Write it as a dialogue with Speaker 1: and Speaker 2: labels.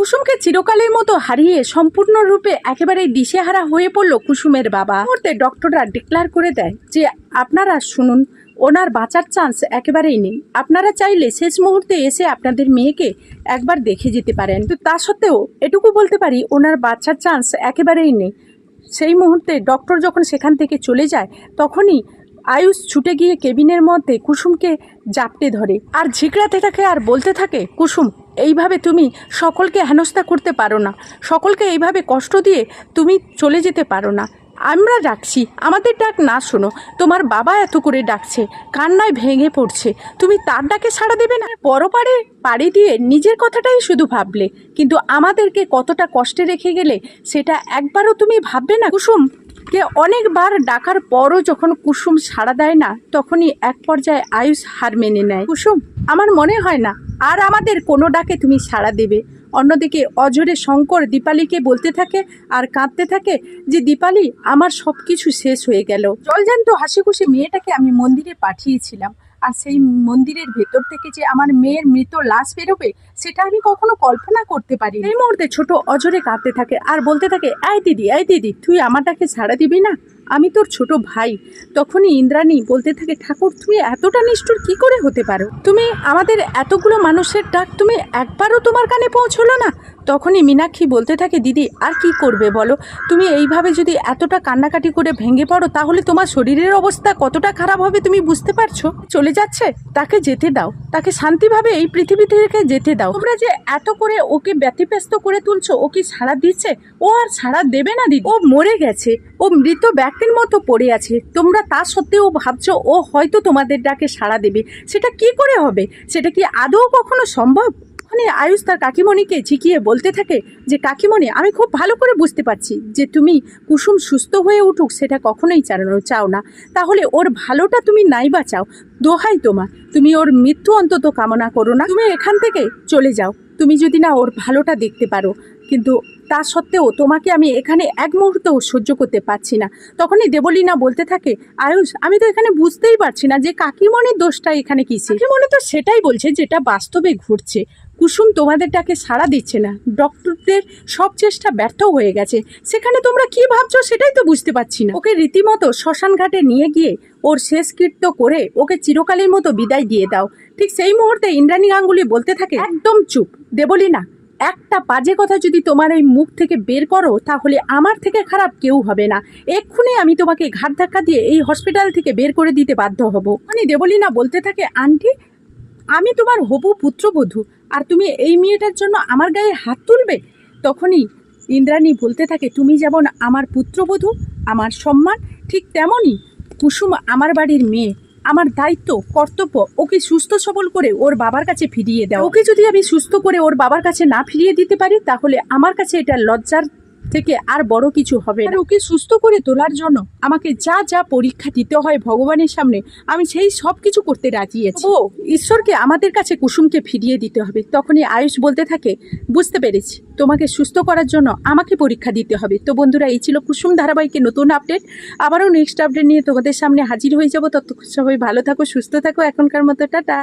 Speaker 1: কুসুমকে চিরকালের মতো হারিয়ে সম্পূর্ণরূপে একেবারে দিশেহারা হয়ে পড়ল কুসুমের বাবা। মুহূর্তে ডক্টররা ডিক্লার করে দেয় যে, আপনারা শুনুন, ওনার বাঁচার চান্স একেবারেই নেই। আপনারা চাইলে শেষ মুহূর্তে এসে আপনাদের মেয়েকে একবার দেখে যেতে পারেন। তো তা সত্ত্বেও এটুকু বলতে পারি, ওনার বাঁচার চান্স একেবারেই নেই। সেই মুহূর্তে ডক্টর যখন সেখান থেকে চলে যায়, তখনই আয়ুষ ছুটে গিয়ে কেবিনের মধ্যে কুসুমকে জাপটে ধরে। আর ঝিকড়াতে থাকে আর বলতে থাকে, কুসুম এইভাবে তুমি সকলকে হেনস্থা করতে পারো না। সকলকে এইভাবে কষ্ট দিয়ে তুমি চলে যেতে পারো না। আমরা ডাকছি, আমাদের ডাক না শোনো। তোমার বাবা এত করে ডাকছে, কান্নায় ভেঙে পড়ছে। তুমি তার ডাকে সাড়া দেবে না। পরপারে পাড়ি দিয়ে নিজের কথাটাই শুধু ভাবলে। কিন্তু আমাদেরকে কতটা কষ্টে রেখে গেলে সেটা একবারও তুমি ভাববে না। কুসুম কে অনেকবার ডাকার পরও যখন কুসুম সাড়া দেয় না, তখনই এক পর্যায়ে আয়ুষ হার মেনে নেয়। কুসুম, আমার মনে হয় না আর আমাদের কোনো ডাকে তুমি সাড়া দেবে। অন্যদিকে অজরে শঙ্কর দীপালিকে বলতে থাকে আর কাঁদতে থাকে যে, দীপালি, আমার সব কিছু শেষ হয়ে গেল। জলজান্ত হাসি খুশি মেয়েটাকে আমি মন্দিরে পাঠিয়েছিলাম। আর সেই মন্দিরের ভেতর থেকে যে আমার মেয়ের মৃত লাশ বেরোবে, সেটা আমি কখনো কল্পনা করতে পারি এই মুহূর্তে ছোট অজরে কাঁদতে থাকে আর বলতে থাকে আয় দিদি আয় দিদি, তুই আমারটাকে ছাড়া দিবি না? আমি তোর ছোট ভাই। তখনই ইন্দ্রাণী বলতে থাকে, ঠাকুর, তুমি এতটা নিষ্ঠুর কি করে হতে পারো? তুমি আমাদের এতগুলো মানুষের ডাক তুমি একবারও তোমার কানে পৌঁছলো না? তখনই মীনাক্ষী বলতে থাকে, দিদি, আর কি করবে বলো? তুমি এইভাবে যদি এতটা কান্নাকাটি করে ভেঙে পড়ো, তাহলে তোমার শরীরের অবস্থা কতটা খারাপ হবে তুমি বুঝতে পারছ? চলে যাচ্ছে? তাকে যেতে দাও। তাকে শান্তিভাবে এই পৃথিবী থেকে যেতে দাও। তোমরা যে এত করে ওকে ব্যতিব্যস্ত করে তুলছো, ও কি সাড়া দিচ্ছে? ও আর সাড়া দেবে না, দিদি। ও মরে গেছে। ও মৃত ব্যক্তির মতো পড়ে আছে। তোমরা তা সত্ত্বেও ভাবছ, ও হয়তো তোমাদের ডাকে সাড়া দেবে। সেটা কি করে হবে? সেটা কি আদৌ কখনো সম্ভব? ওখানে আয়ুষ তার কাকিমণিকে ঝিকিয়ে বলতে থাকে যে, কাকিমণি, আমি খুব ভালো করে বুঝতে পারছি যে, তুমি কুসুম সুস্থ হয়ে উঠুক সেটা কখনোই চালানো চাও না। তাহলে ওর ভালোটা তুমি নাই বা চাও দোহাই তোমার। তুমি ওর মৃত্যু অন্তত কামনা করো না। তুমি এখান থেকে চলে যাও। তুমি যদি না ওর ভালোটা দেখতে পারো। কিন্তু তা সত্ত্বেও তোমাকে আমি এখানে এক মুহূর্তও সহ্য করতে পারছি না। তখনই দেবলীনা বলতে থাকে, আয়ুষ, আমি তো এখানে বুঝতেই পারছি না যে কাকিমণির দোষটা এখানে কিসে কাকিমণি তো সেটাই বলছে যেটা বাস্তবে ঘটছে। কুসুম তোমাদের ডাকে সাড়া দিচ্ছে না। ডক্টরদের সব চেষ্টা ব্যর্থ হয়ে গেছে। সেখানে তোমরা কি ভাবছ সেটাই তো বুঝতে পারছি না। ওকে রীতিমতো শ্মশান ঘাটে নিয়ে গিয়ে ওর শেষ কীর্ত করে ওকে চিরকালের মতো বিদায় দিয়ে দাও। ঠিক সেই মুহূর্তে ইন্দ্রাণী গাঙ্গুলি বলতে থাকে, একদম চুপ। দেবলি না একটা বাজে কথা যদি তোমার ওই মুখ থেকে বের করো, তাহলে আমার থেকে খারাপ কেউ হবে না। এক্ষুনি আমি তোমাকে ঘাট ধাক্কা দিয়ে এই হসপিটাল থেকে বের করে দিতে বাধ্য হব। মানে দেবলীনা বলতে থাকে, আন্টি, আমি তোমার হবু পুত্রবধূ, আর তুমি এই মেয়েটার জন্য আমার গায়ে হাত তুলবে? তখনই ইন্দ্রাণী বলতে থাকে, তুমি যেমন আমার পুত্রবধূ, আমার সম্মান, ঠিক তেমনই কুসুম আমার বাড়ির মেয়ে। আমার দায়িত্ব, কর্তব্য, ওকে সুস্থ সবল করে ওর বাবার কাছে ফিরিয়ে দেয় ওকে যদি আমি সুস্থ করে ওর বাবার কাছে না ফিরিয়ে দিতে পারি, তাহলে আমার কাছে এটা লজ্জার থেকে আর বড় কিছু হবে না। ওকে সুস্থ করে তোলার জন্য আমাকে যা যা পরীক্ষা দিতে হয় ভগবানের সামনে, আমি সেই সব কিছু করতে রাজি আছি। ও, ঈশ্বরকে আমাদের কাছে কুসুমকে ফিরিয়ে দিতে হবে। তখনই আয়ুষ বলতে থাকে, বুঝতে পেরেছি। তোমাকে সুস্থ করার জন্য আমাকে পরীক্ষা দিতে হবে। তো বন্ধুরা, এই ছিল কুসুম ধারাবাহিকের নতুন আপডেট আবারও নেক্সট আপডেট নিয়ে তোমাদের সামনে হাজির হয়ে যাব। তত সবাই ভালো থাকো, সুস্থ থাকো। এখনকার মতো, টাটা।